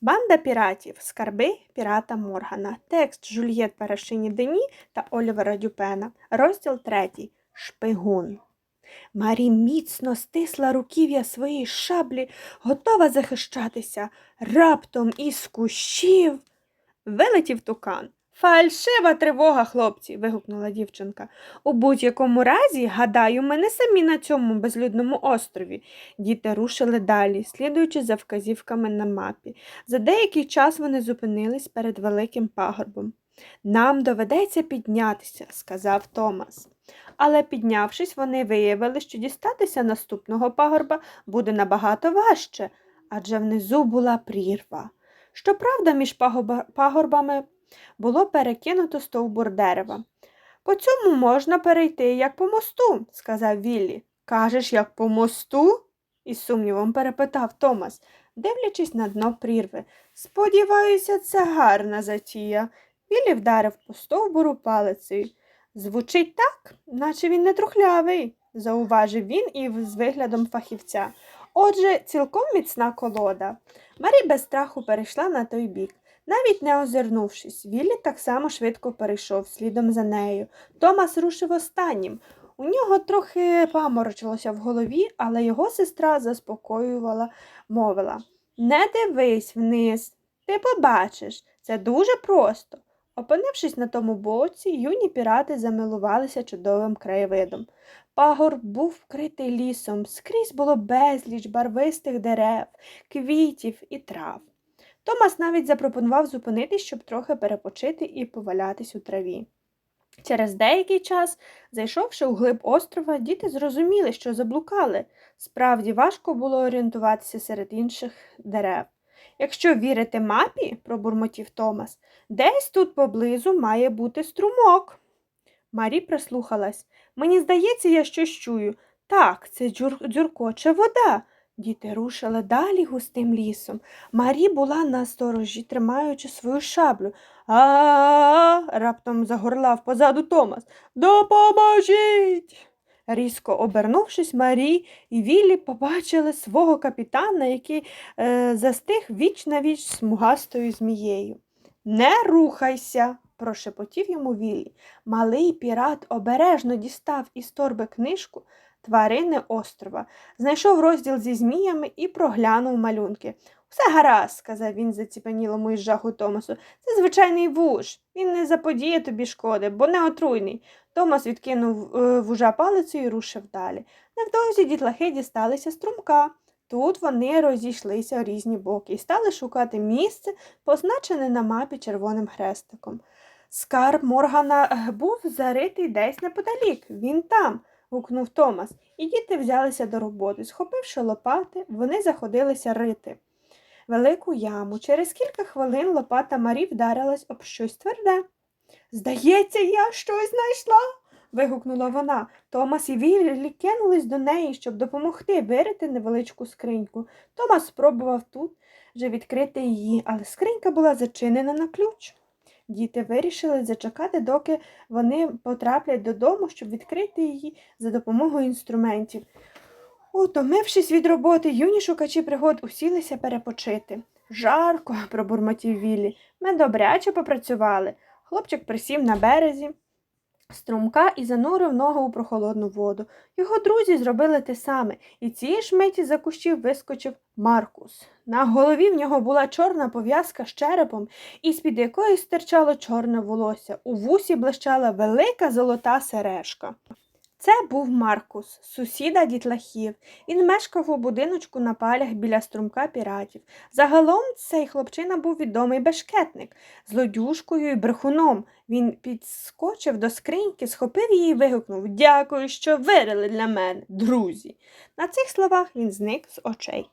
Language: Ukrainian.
Банда піратів. Скарби пірата Моргана. Текст Жульєт Парашині Дені та Олівера Дюпена. Розділ третій. Шпигун. Марі міцно стисла руків'я своєї шаблі, готова захищатися. Раптом із кущів вилетів тукан. Фальшива тривога, хлопці. вигукнула дівчинка. У будь-якому разі, гадаю, ми не самі на цьому безлюдному острові. Діти рушили далі, слідуючи за вказівками на мапі. За деякий час вони зупинились перед великим пагорбом. Нам доведеться піднятися, сказав Томас. Але піднявшись, вони виявили, що дістатися наступного пагорба буде набагато важче, адже внизу була прірва. Щоправда, між пагорбами було перекинуто стовбур дерева. По цьому можна перейти, як по мосту, сказав Віллі. Кажеш, як по мосту? із сумнівом перепитав Томас, дивлячись на дно прірви. Сподіваюся, це гарна затія. Віллі вдарив по стовбуру палицею. Звучить так, наче він не трухлявий, зауважив він і з виглядом фахівця. Отже, цілком міцна колода. Марі без страху перейшла на той бік. Навіть не озирнувшись, Віллі так само швидко перейшов слідом за нею. Томас рушив останнім. У нього трохи паморочилося в голові, але його сестра заспокоювала, мовила Не дивись вниз, ти побачиш, це дуже просто. Опинившись на тому боці, юні пірати замилувалися чудовим краєвидом. Пагорб був вкритий лісом, скрізь було безліч барвистих дерев, квітів і трав. Томас навіть запропонував зупинитись, щоб трохи перепочити і повалятись у траві. Через деякий час, зайшовши у глиб острова, діти зрозуміли, що заблукали. Справді важко було орієнтуватися серед інших дерев. Якщо вірити мапі, пробурмотів Томас, десь тут поблизу має бути струмок. Марі прислухалась. Мені здається, я щось чую. Так, це дзюр... дзюркоче вода. Діти рушили далі густим лісом. Марі була на сторожі, тримаючи свою шаблю. А раптом загорлав позаду Томас. Допоможіть. Різко обернувшись, Марі і Віллі побачили свого капітана, який е, застиг віч на віч смугастою змією. Не рухайся, прошепотів йому Віллі. Малий пірат обережно дістав із торби книжку Тварини острова, знайшов розділ зі зміями і проглянув малюнки. Все гаразд, сказав він заціпенілому із жаху Томасу. Це звичайний вуж. Він не заподіє тобі шкоди, бо не отруйний. Томас відкинув е, вужа палицю і рушив далі. Невдовзі дітлахи дісталися струмка. Тут вони розійшлися у різні боки і стали шукати місце, позначене на мапі червоним хрестиком. Скарб Моргана е, був заритий десь неподалік. Він там. Гукнув Томас, і діти взялися до роботи. Схопивши лопати, вони заходилися рити. Велику яму. Через кілька хвилин лопата Марі вдарилась об щось тверде. Здається, я щось знайшла. вигукнула вона. Томас і Віллі кинулись до неї, щоб допомогти вирити невеличку скриньку. Томас спробував тут же відкрити її, але скринька була зачинена на ключ. Діти вирішили зачекати, доки вони потраплять додому, щоб відкрити її за допомогою інструментів. Утомившись від роботи, юні шукачі пригод усілися перепочити. Жарко, пробурмотів Віллі. Ми добряче попрацювали. Хлопчик присів на березі струмка і занурив ногу у прохолодну воду. Його друзі зробили те саме, і цієї ж миті за кущів вискочив Маркус. На голові в нього була чорна пов'язка з черепом, із-під якої стирчало чорне волосся. У вусі блищала велика золота сережка. Це був Маркус, сусіда дітлахів. Він мешкав у будиночку на палях біля струмка піратів. Загалом цей хлопчина був відомий бешкетник, злодюшкою і брехуном. Він підскочив до скриньки, схопив її і вигукнув Дякую, що вирили для мене, друзі. На цих словах він зник з очей.